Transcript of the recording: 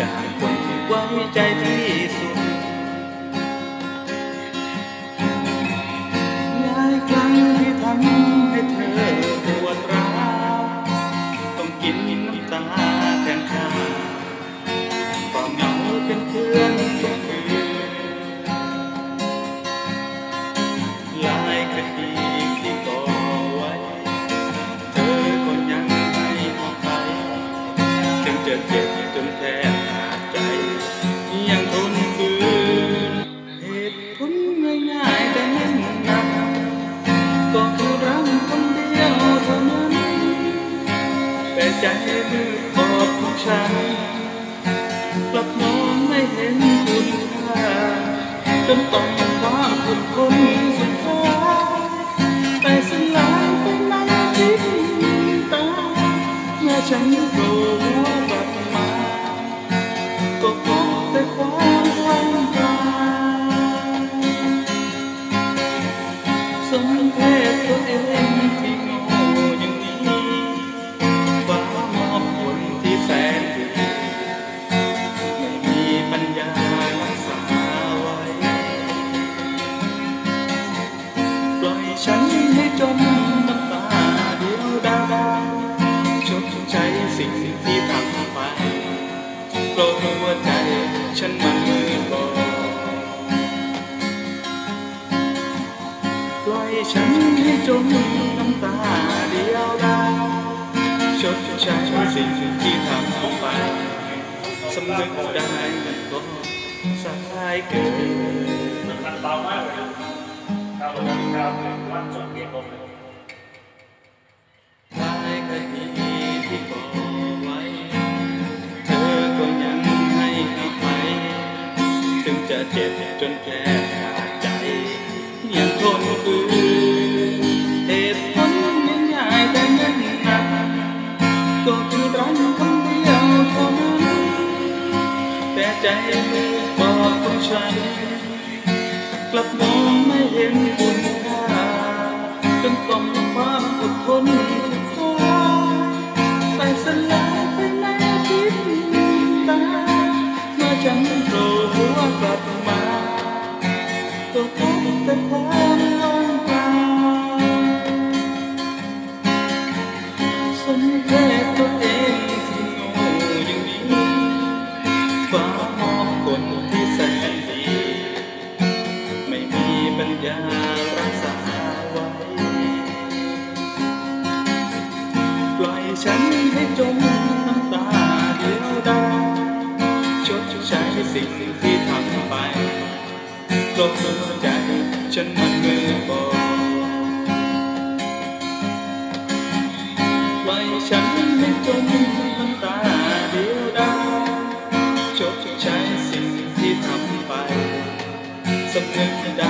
จากคนที่ไว้ใจที่ ใจมืดบอดของฉันกลับมองไม่เห็นคุณค่าจนต้อง สิ่งที่ทำไปเพราะหัวใจฉันมันมือบอดปล่อยฉันให้จมน้ำตาเดียวดายชดใช้สิ่งที่ทำไปสำนึกได้ก็สายเกินมันเบามากเลยนะถ้าเราทำครับวัดจนเก็บลงเลย เจ็บจนแทบขาดใจ ยังทนฝืนเหตุผลง่ายแต่แน่นหนักก็คือรักคนเดียวเท่านั้นแต่ใจมือบอกของฉันกลับมองไม่เห็นคุณค่าจนต้องความอดทน ก็พบแต่ความว่างเปล่าสมเพศตัวเองที่โง่อย่างนี้ฟ้ามองคนที่แสนดี ไม่มีปัญญารักษาไว้ ปล่อยฉันให้จมน้ำตาเดียวดายชดใช้สิ่งที่ทำไป ลบหัวใจ ฉันมันมือบอกไว้ฉันให้จมน้ำตาเดียวดายชดใช้สิ่งที่ทำไปสำนึกได้